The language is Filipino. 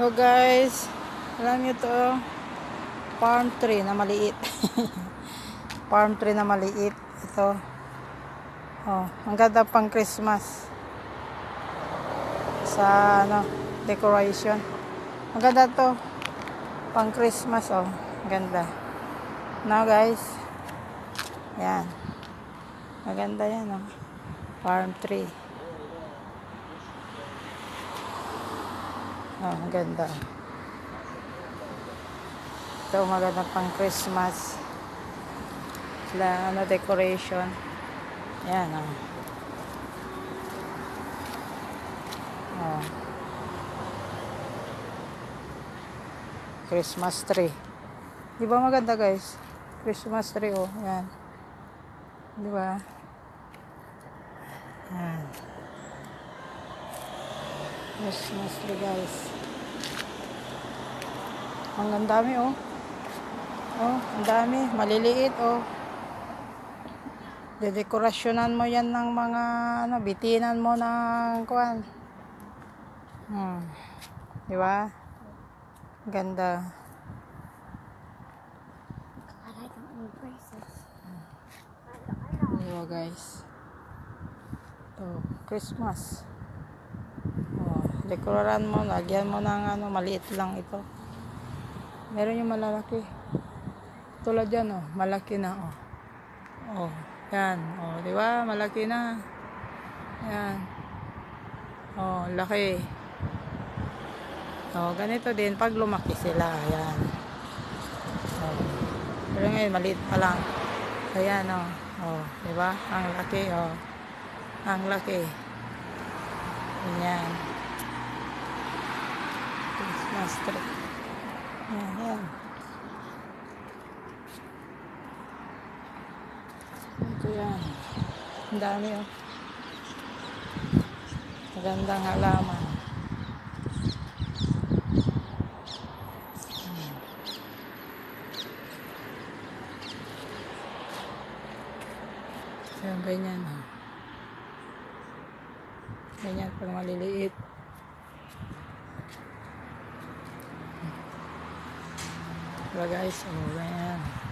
Hello guys, alam nyo to, farm tree na maliit. farm tree na maliit. Ito. Oh, ang ganda pang Christmas. Sa ano, decoration. Ang ganda to. Pang Christmas oh. Ganda. Now guys. Yan. Maganda yan oh. Farm tree. Oh, ang ganda. Ito, maganda pang Christmas. Sila, ano, decoration. Yan, oh. Oh. Christmas tree. Di ba maganda, guys? Christmas tree, oh. Yan. Di ba? Yan. Christmas tree, guys. Ang dami, oh. Oh, ang dami. Maliliit, oh. Dedekorasyonan mo yan ng mga, ano, bitinan mo ng, kuan. Hmm. Di ba? Ganda. I like them in braces. Di ba, guys? Oh, Christmas. Dekoraran mo, lagyan mo ng ano, maliit lang ito. Meron yung malalaki. Tulad yan, oh, malaki na, oh. Oh, yan, oh, di ba? Malaki na. Yan. Oh, laki. Oh, ganito din pag lumaki sila, yan. Oh. Pero ngayon, maliit pa lang. Ayan, oh. Oh, di ba? Ang laki, oh. Ang laki. Ayan. Christmas tree. Ayan, ayan. Ito yan. Ang dami, oh. Magandang halaman. Ayan, ganyan, oh. Ganyan, pag maliliit. Right guys, I'm Ryan.